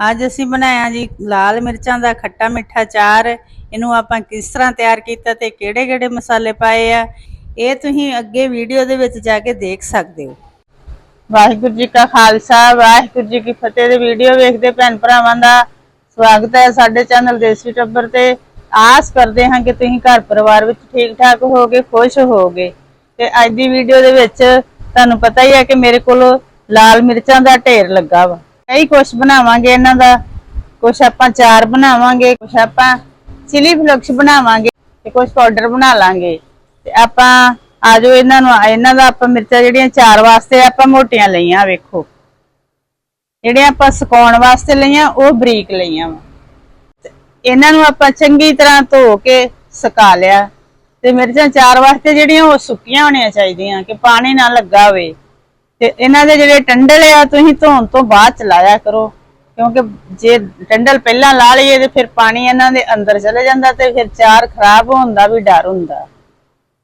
ਅੱਜ ਅਸੀਂ ਬਣਾਇਆ ਜੀ ਲਾਲ ਮਿਰਚਾਂ ਦਾ ਖੱਟਾ ਮਿੱਠਾ ਚਾਰ। ਇਹਨੂੰ ਆਪਾਂ ਕਿਸ ਤਰ੍ਹਾਂ ਤਿਆਰ ਕੀਤਾ ਤੇ ਕਿਹੜੇ-ਕਿਹੜੇ ਮਸਾਲੇ ਪਾਏ ਆ, ਇਹ ਤੁਸੀਂ ਅੱਗੇ ਵੀਡੀਓ ਦੇ ਵਿੱਚ ਜਾ ਕੇ ਦੇਖ ਸਕਦੇ ਹੋ। ਵਾਹਿਗੁਰੂ ਜੀ ਕਾ ਖਾਲਸਾ, ਵਾਹਿਗੁਰੂ ਜੀ ਕੀ ਫਤਿਹ ਦੇ ਵੀਡੀਓ ਵੇਖਦੇ ਭੈਣ ਭਰਾਵਾਂ ਦਾ ਸਵਾਗਤ ਹੈ ਸਾਡੇ ਚੈਨਲ ਦੇਸੀ ਟੱਬਰ ਤੇ। ਆਸ ਕਰਦੇ ਹਾਂ ਕਿ ਤੁਸੀਂ ਘਰ ਪਰਿਵਾਰ ਵਿੱਚ ਠੀਕ ਠਾਕ ਹੋਗੇ ਖੁਸ਼ ਹੋਗੇ ਤੇ ਅੱਜ ਦੀ ਵੀਡੀਓ ਦੇ ਵਿੱਚ ਤੁਹਾਨੂੰ ਪਤਾ ਹੀ ਹੈ ਕਿ ਮੇਰੇ ਕੋਲ ਲਾਲ ਮਿਰਚਾਂ ਦਾ ਢੇਰ ਲੱਗਾ ਵਾ। ਕਈ ਕੁਛ ਬਣਾਵਾਂਗੇ ਇਹਨਾਂ ਦਾ। ਕੁਛ ਆਪਾਂ ਚਾਰ ਬਣਾਵਾਂਗੇ, ਕੁਛ ਆਪਾਂ ਚਿਲੀ ਫਲਕਸ ਬਣਾਵਾਂਗੇ ਤੇ ਕੁਛ ਪਾਊਡਰ ਬਣਾ ਲਾਂਗੇ। ਤੇ ਆਪਾਂ ਆਜੋ ਇਹਨਾਂ ਨੂੰ, ਇਹਨਾਂ ਦਾ ਆਪਾਂ ਮਿਰਚਾਂ ਜਿਹੜੀਆਂ ਚਾਰ ਵਾਸਤੇ ਆਪਾਂ ਮੋਟੀਆਂ ਲਈਆਂ, ਵੇਖੋ। ਜਿਹੜੀਆਂ ਆਪਾਂ ਸੁਕਾਉਣ ਵਾਸਤੇ ਲਈਆਂ, ਉਹ ਬਰੀਕ ਲਈਆਂ ਵਾ। ਇਹਨਾਂ ਨੂੰ ਆਪਾਂ ਚੰਗੀ ਤਰ੍ਹਾਂ ਧੋ ਕੇ ਸੁਕਾ ਲਿਆ। ਤੇ ਮਿਰਚਾਂ ਚਾਰ ਵਾਸਤੇ ਜਿਹੜੀਆਂ ਉਹ ਸੁੱਕੀਆਂ ਹੋਣੀਆਂ ਚਾਹੀਦੀਆਂ, ਕਿ ਪਾਣੀ ਨਾ ਲੱਗਾ ਹੋਵੇ। ਤੇ ਇਹਨਾਂ ਦੇ ਜਿਹੜੇ ਟੰਡਲ ਆ, ਤੁਸੀਂ ਧੋਣ ਤੋਂ ਬਾਅਦ ਚਲਾਇਆ ਕਰੋ। ਕਿਉਂਕਿ ਜੇ ਟੰਡਲ ਪਹਿਲਾਂ ਲਾ ਲਈਏ ਤੇ ਫਿਰ ਪਾਣੀ ਇਹਨਾਂ ਦੇ ਅੰਦਰ ਚਲੇ ਜਾਂਦਾ ਤੇ ਫਿਰ ਚਾਰ ਖਰਾਬ ਹੋਣ ਦਾ ਵੀ ਡਰ ਹੁੰਦਾ।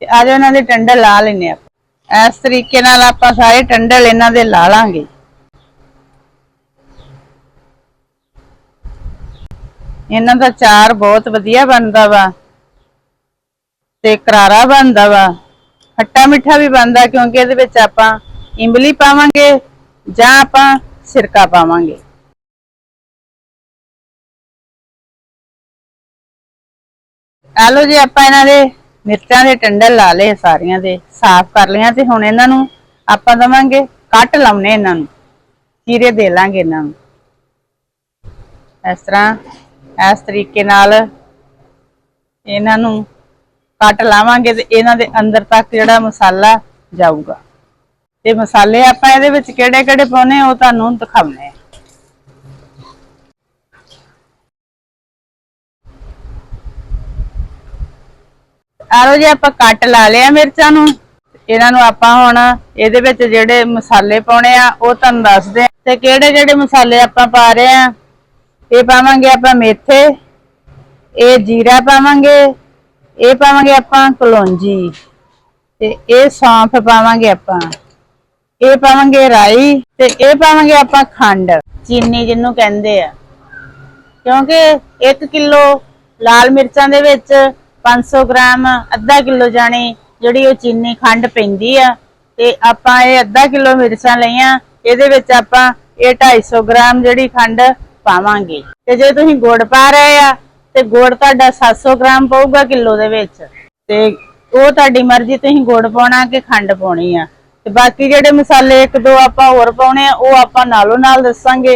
ਤੇ ਅੱਜ ਇਹਨਾਂ ਦੇ ਟੰਡਲ ਲਾ ਲੈਨੇ ਆਪਾਂ ਇਸ ਤਰੀਕੇ ਨਾਲ ਆਪਾਂ ਸਾਰੇ ਟੰਡਲ ਇਹਨਾਂ ਦੇ ਲਾ ਲਾਂਗੇ। ਇਹਨਾਂ ਦਾ ਚਾਰ ਬਹੁਤ ਵਧੀਆ ਬਣਦਾ ਵਾ। ਤੇ ਕਰਾਰਾ ਬਣਦਾ ਵਾ। ਖੱਟਾ ਮਿੱਠਾ ਵੀ ਬਣਦਾ ਕਿਉਂਕਿ ਇਹਦੇ ਵਿੱਚ ਆਪਾਂ ਇਮਲੀ ਪਾਵਾਂਗੇ ਜਾਂ ਆਪਾਂ ਸਿਰਕਾ ਪਾਵਾਂਗੇ ਆ ਲਓ ਜੀ ਆਪਾਂ ਇਹਨਾਂ ਦੇ ਮਿਰਚਾਂ ਦੇ ਟੰਡਲ ਲਾ ਲਏ ਸਾਰੀਆਂ ਦੇ ਸਾਫ਼ ਕਰ ਲਿਆ ਤੇ ਹੁਣ ਇਹਨਾਂ ਨੂੰ ਆਪਾਂ ਦਵਾਂਗੇ ਕੱਟ ਲਾਉਣੇ ਇਹਨਾਂ ਨੂੰ ਚੀਰੇ ਦੇ ਲਾਂਗੇ ਇਹਨਾਂ ਨੂੰ ਇਸ ਤਰ੍ਹਾਂ ਇਸ ਤਰੀਕੇ ਨਾਲ ਇਹਨਾਂ ਨੂੰ ਕੱਟ ਲਾਵਾਂਗੇ ਤੇ ਇਹਨਾਂ ਦੇ ਅੰਦਰ ਤੱਕ ਜਿਹੜਾ ਮਸਾਲਾ ਜਾਊਗਾ ਤੇ ਮਸਾਲੇ ਆਪਾਂ ਇਹਦੇ ਵਿੱਚ ਕਿਹੜੇ ਕਿਹੜੇ ਪਾਉਣੇ ਉਹ ਤੁਹਾਨੂੰ ਦਿਖਾਉਣੇ ਆ। ਜੀ, ਆਪਾਂ ਕੱਟ ਲਾ ਲਿਆ ਮਿਰਚਾਂ ਨੂੰ। ਇਹਨਾਂ ਨੂੰ ਆਪਾਂ ਹੁਣ ਇਹਦੇ ਵਿੱਚ ਜਿਹੜੇ ਮਸਾਲੇ ਪਾਉਣੇ ਆ, ਉਹ ਤੁਹਾਨੂੰ ਦੱਸਦੇ ਆ। ਤੇ ਕਿਹੜੇ ਕਿਹੜੇ ਮਸਾਲੇ ਆਪਾਂ ਪਾ ਰਹੇ ਆ, ਇਹ ਪਾਵਾਂਗੇ ਆਪਾਂ ਮੇਥੇ, ਇਹ ਜੀਰਾ ਪਾਵਾਂਗੇ, ਇਹ ਪਾਵਾਂਗੇ ਆਪਾਂ ਕਲੌਂਜੀ, ਤੇ ਇਹ ਸੌਂਫ ਪਾਵਾਂਗੇ ਆਪਾਂ। ਇਹ ਪਾਵਾਂਗੇ ਰਾਈ ਤੇ ਇਹ ਪਾਵਾਂਗੇ ਆਪਾਂ ਖੰਡ, ਚੀਨੀ ਜਿਹਨੂੰ ਕਹਿੰਦੇ ਆ। ਕਿਉਂਕਿ 1 ਕਿਲੋ ਲਾਲ ਮਿਰਚਾਂ ਦੇ ਵਿੱਚ 500 ਗ੍ਰਾਮ ਅੱਧਾ ਕਿਲੋ ਜਾਣੀ ਜਿਹੜੀ ਉਹ ਚੀਨੀ ਖੰਡ ਪੈਂਦੀ ਆ ਤੇ ਆਪਾਂ ਇਹ ਅੱਧਾ ਕਿਲੋ ਮਿਰਚਾਂ ਲਈਆਂ, ਇਹਦੇ ਵਿੱਚ ਆਪਾਂ ਇਹ 250 ਗ੍ਰਾਮ ਜਿਹੜੀ ਖੰਡ ਪਾਵਾਂਗੇ। ਤੇ ਜੇ ਤੁਸੀਂ ਗੁੜ ਪਾ ਰਹੇ ਆ ਤੇ ਗੁੜ ਤੁਹਾਡਾ 700 ਗ੍ਰਾਮ ਪਊਗਾ ਕਿਲੋ ਦੇ ਵਿੱਚ। ਤੇ ਉਹ ਤੁਹਾਡੀ ਮਰਜ਼ੀ, ਤੁਸੀਂ ਗੁੜ ਪਾਉਣਾ ਕਿ ਖੰਡ ਪਾਉਣੀ ਆ। ਤੇ ਬਾਕੀ ਜਿਹੜੇ ਮਸਾਲੇ ਇੱਕ ਦੋ ਆਪਾਂ ਹੋਰ ਪਾਉਣੇ ਆ, ਉਹ ਆਪਾਂ ਨਾਲੋਂ ਨਾਲ ਦੱਸਾਂਗੇ।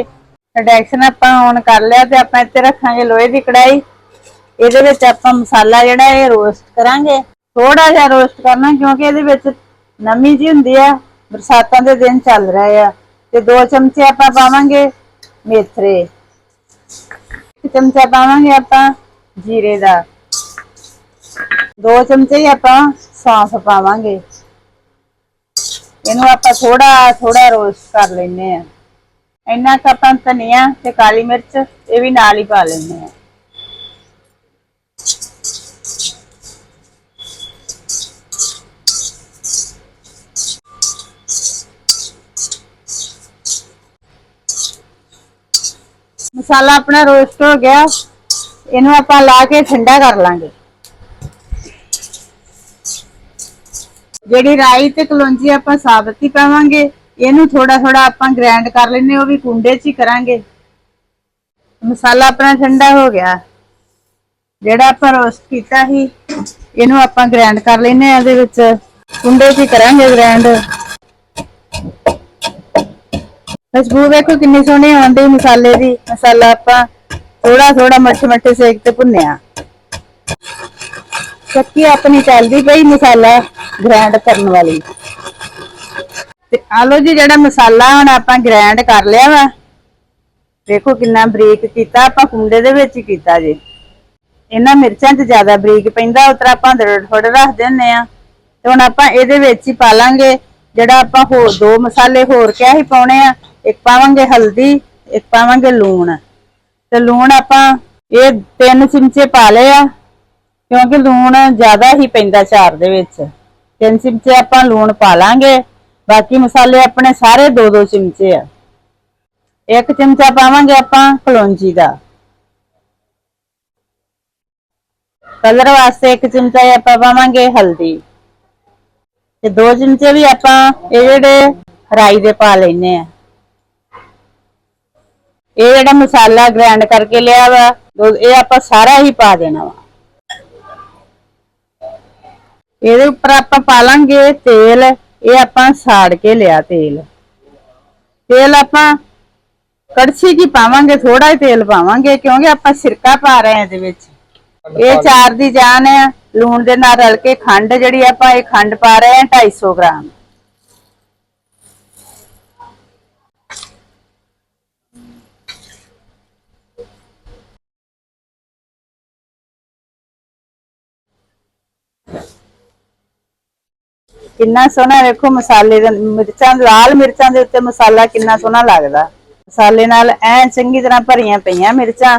ਰਿਡਕਸ਼ਨ ਆਪਾਂ ਔਨ ਕਰ ਲਿਆ ਤੇ ਆਪਾਂ ਇੱਥੇ ਰੱਖਾਂਗੇ ਲੋਹੇ ਦੀ ਕੜਾਈ ਇਹਦੇ ਵਿੱਚ ਆਪਾਂ ਮਸਾਲਾ ਜਿਹੜਾ ਇਹ ਰੋਸਟ ਕਰਾਂਗੇ। ਥੋੜਾ ਜਿਹਾ ਰੋਸਟ ਕਰਨਾ, ਕਿਉਂਕਿ ਇਹਦੇ ਵਿੱਚ ਨਮੀ ਜੀ ਹੁੰਦੀ ਆ, ਬਰਸਾਤਾਂ ਦੇ ਦਿਨ ਚੱਲ ਰਹੇ ਆ। ਤੇ ਦੋ ਚਮਚੇ ਆਪਾਂ ਪਾਵਾਂਗੇ ਮੇਥਰੇ ਇੱਕ ਚਮਚਾ ਪਾਵਾਂਗੇ ਆਪਾਂ ਜੀਰੇ ਦਾ। ਦੋ ਚਮਚੇ ਹੀ ਆਪਾਂ ਸੌਂਫ ਪਾਵਾਂਗੇ। ਇਹਨੂੰ ਆਪਾਂ ਥੋੜਾ ਥੋੜਾ ਰੋਸਟ ਕਰ ਲੈਨੇ ਆ ਇੰਨਾ ਕੁ ਆਪਾਂ ਧਨੀਆ ਤੇ ਕਾਲੀ ਮਿਰਚ, ਇਹ ਵੀ ਨਾਲ ਹੀ ਪਾ ਲੈਨੇ ਆ ਮਸਾਲਾ ਆਪਣਾ ਰੋਸਟ ਹੋ ਗਿਆ। ਇਹਨੂੰ ਆਪਾਂ ਲਾ ਕੇ ਠੰਡਾ ਕਰ ਲਾਂਗੇ। ਜਿਹੜੀ ਰਾਈ ਤੇ ਕਲੌਂਜੀ ਆਪਾਂ ਸਾਬਤ ਹੀ ਪਾਵਾਂਗੇ, ਇਹਨੂੰ ਥੋੜਾ ਥੋੜਾ ਆਪਾਂ ਗ੍ਰਾਈਂਡ ਕਰ ਲੈਨੇ ਉਹ ਵੀ ਕੁੰਡੇ 'ਚ ਹੀ ਕਰਾਂਗੇ। ਮਸਾਲਾ ਆਪਣਾ ਠੰਡਾ ਹੋ ਗਿਆ। ਜਿਹੜਾ ਆਪਾਂ ਰੋਸਟ ਕੀਤਾ ਸੀ, ਇਹਨੂੰ ਆਪਾਂ ਗ੍ਰਾਈਂਡ ਕਰ ਲੈਨੇ ਆ ਇਹਦੇ ਵਿੱਚ। ਕੁੰਡੇ 'ਚ ਹੀ ਕਰਾਂਗੇ ਗ੍ਰਾਈਂਡ ਖੁਸ਼ਬੂ ਵੇਖੋ ਕਿੰਨੀ ਸੋਹਣੀ ਆਉਂਦੀ ਮਸਾਲੇ ਦੀ। ਮਸਾਲਾ ਆਪਾਂ ਥੋੜਾ ਥੋੜਾ ਮੱਠੇ ਮੱਠੇ ਸੇਕ ਤੇ ਭੁੰਨਿਆ। ਚੱਕੀ ਆਪਣੀ ਚੱਲਦੀ ਪਈ ਮਸਾਲਾ। ਗ੍ਰਾਈਂਡ ਕਰਨ ਵਾਲੀ। ਤੇ ਆਲੋ ਜੀ ਜਿਹੜਾ ਮਸਾਲਾ ਹੁਣ ਆਪਾਂ ਗ੍ਰਾਈਂਡ ਕਰ ਲਿਆ ਵਾ। ਦੇਖੋ ਕਿੰਨਾ ਬਰੀਕ ਕੀਤਾ, ਆਪਾਂ ਕੁੰਡੇ ਦੇ ਵਿੱਚ ਕੀਤਾ ਜੀ। ਇਹਨਾਂ ਮਿਰਚਾਂ 'ਚ ਜ਼ਿਆਦਾ ਬਰੀਕ ਪੈਂਦਾ ਉਤਰਾ ਆਪਾਂ ਦਰੜ ਰੱਖ ਦਿੰਨੇ ਆ ਤੇ ਹੁਣ ਆਪਾਂ ਇਹਦੇ ਵਿੱਚ ਹੀ ਪਾ ਲਾਂਗੇ, ਜਿਹੜਾ ਆਪਾਂ ਹੋਰ ਦੋ ਮਸਾਲੇ ਹੋਰ ਕਿਆ ਹੀ ਪਾਉਣੇ ਆ, ਇੱਕ ਪਾਵਾਂਗੇ ਹਲਦੀ, ਇੱਕ ਪਾਵਾਂਗੇ ਲੂਣ। ਤੇ ਲੂਣ ਆਪਾਂ ਇਹ ਤਿੰਨ ਚਮਚੇ ਪਾ ਲਏ ਆ, ਕਿਉਂਕਿ ਲੂਣ ਜ਼ਿਆਦਾ ਹੀ ਪੈਂਦਾ ਚਾਰ ਦੇ ਵਿੱਚ। ਤਿੰਨ ਚਮਚੇ ਆਪਾਂ ਲੂਣ ਪਾ ਲਾਂਗੇ। ਬਾਕੀ ਮਸਾਲੇ ਆਪਣੇ ਸਾਰੇ ਦੋ ਦੋ ਚਮਚੇ ਆ। ਇੱਕ ਚਮਚਾ ਪਾਵਾਂਗੇ ਆਪਾਂ ਕਲੌਂਜੀ ਦਾ। ਕਲਰ ਵਾਸਤੇ ਇੱਕ ਚਮਚਾ ਹੀ ਆਪਾਂ ਪਾਵਾਂਗੇ ਹਲਦੀ। ਤੇ ਦੋ ਚਮਚੇ ਵੀ ਆਪਾਂ ਇਹ ਜਿਹੜੇ ਰਾਈ ਦੇ ਪਾ ਲੈਨੇ ਆ। ਇਹ ਜਿਹੜਾ ਮਸਾਲਾ ਗ੍ਰਾਈਂਡ ਕਰਕੇ ਲਿਆ ਵਾ ਇਹ ਆਪਾਂ ਸਾਰਾ ਹੀ ਪਾ ਦੇਣਾ ਵਾ। ਇਹਦੇ ਉੱਪਰ ਆਪਾਂ ਪਾ ਲਾਂਗੇ ਤੇਲ ਇਹ ਆਪਾਂ ਸਾੜ ਕੇ ਲਿਆ ਤੇਲ। ਤੇਲ ਆਪਾਂ ਕੜਛੀ ਕੀ ਪਾਵਾਂਗੇ ਥੋੜਾ ਹੀ ਤੇਲ ਪਾਵਾਂਗੇ ਕਿਉਂਕਿ ਆਪਾਂ ਸਿਰਕਾ ਪਾ ਰਹੇ ਹਾਂ ਇਹਦੇ ਵਿੱਚ। ਇਹ ਚਾਰ ਦੀ ਜਾਨ ਹੈ ਲੂਣ ਦੇ ਨਾਲ ਰਲ ਕੇ ਖੰਡ ਜਿਹੜੀ ਆਪਾਂ ਇਹ ਖੰਡ ਪਾ ਰਹੇ ਹਾਂ 250 ਗ੍ਰਾਮ। ਕਿੰਨਾ ਸੋਹਣਾ ਵੇਖੋ ਮਸਾਲੇ ਦੇ ਮਿਰਚਾਂ, ਲਾਲ ਮਿਰਚਾਂ ਦੇ ਉੱਤੇ ਮਸਾਲਾ ਕਿੰਨਾ ਸੋਹਣਾ ਲੱਗਦਾ। ਮਸਾਲੇ ਨਾਲ ਐ ਚੰਗੀ ਤਰ੍ਹਾਂ ਭਰੀਆਂ ਪਈਆਂ ਮਿਰਚਾਂ।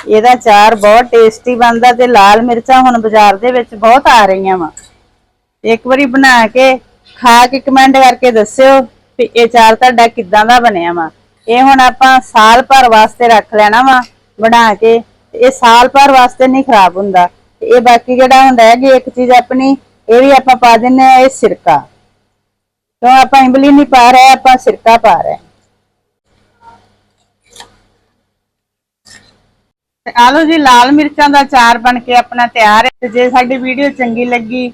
ਇਹਦਾ ਚਾਰ ਬਹੁਤ ਟੇਸਟੀ ਬਣਦਾ ਤੇ ਲਾਲ ਮਿਰਚਾਂ ਹੁਣ ਬਾਜ਼ਾਰ ਦੇ ਵਿੱਚ ਬਹੁਤ ਆ ਰਹੀਆਂ ਵਾ। ਇੱਕ ਵਾਰੀ ਬਣਾ ਕੇ, ਖਾ ਕੇ ਕਮੈਂਟ ਕਰਕੇ ਦੱਸਿਓ ਵੀ ਇਹ ਚਾਰ ਤੁਹਾਡਾ ਕਿੱਦਾਂ ਦਾ ਬਣਿਆ ਵਾ। ਇਹ ਹੁਣ ਆਪਾਂ ਸਾਲ ਭਰ ਵਾਸਤੇ ਰੱਖ ਲੈਣਾ ਵਾ ਬਣਾ ਕੇ। ਇਹ ਸਾਲ ਭਰ ਵਾਸਤੇ ਨਹੀਂ ਖਰਾਬ ਹੁੰਦਾ। ਇਹ ਬਾਕੀ ਜਿਹੜਾ ਹੁੰਦਾ ਹੈ ਕਿ ਇੱਕ ਚੀਜ਼ ਆਪਣੀ ਇਹ ਵੀ ਆਪਾਂ ਪਾ ਦਿੰਨੇ ਆ ਇਹ ਸਿਰਕਾ। ਕਿਉਂ ਆਪਾਂ ਇਮਲੀ ਨਹੀਂ ਪਾ ਰਹੇ, ਆਪਾਂ ਸਿਰਕਾ ਪਾ ਰਹੇ ਤੇ ਆ ਲਓ ਜੀ, ਲਾਲ ਮਿਰਚਾਂ ਦਾ ਚਾਰ ਬਣ ਕੇ ਆਪਣਾ ਤਿਆਰ ਹੈ। ਤੇ ਜੇ ਸਾਡੀ ਵੀਡੀਓ ਚੰਗੀ ਲੱਗੀ,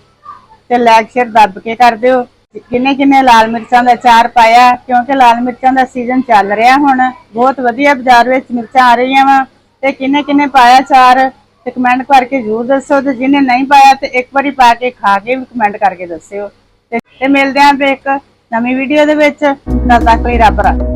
ਤੇ ਲਾਈਕ ਸ਼ੇਅਰ ਦੱਬ ਕੇ ਕਰ ਦਿਓ। ਕਿੰਨੇ ਕਿੰਨੇ ਲਾਲ ਮਿਰਚਾਂ ਦਾ ਚਾਰ ਪਾਇਆ, ਕਿਉਂਕਿ ਲਾਲ ਮਿਰਚਾਂ ਦਾ ਸੀਜ਼ਨ ਚੱਲ ਰਿਹਾ ਹੁਣ। ਬਹੁਤ ਵਧੀਆ ਬਾਜ਼ਾਰ ਵਿੱਚ ਮਿਰਚਾਂ ਆ ਰਹੀਆਂ ਵਾ। ਤੇ ਕਿੰਨੇ ਕਿੰਨੇ ਪਾਇਆ ਚਾਰ ਤੇ ਕਮੈਂਟ ਕਰਕੇ ਜ਼ਰੂਰ ਦੱਸੋ ਤੇ ਜਿਹਨੇ ਨਹੀਂ ਪਾਇਆ ਤੇ ਇੱਕ ਵਾਰੀ ਪਾ ਕੇ ਖਾ ਕੇ ਵੀ ਕਮੈਂਟ ਕਰਕੇ ਦੱਸਿਓ। ਤੇ ਮਿਲਦੇ ਆਂ ਤੇ ਇੱਕ ਨਵੀਂ ਵੀਡੀਓ ਦੇ ਵਿੱਚ। ਤਦ ਤੱਕ ਲਈ ਰੱਬ ਰੱਖ।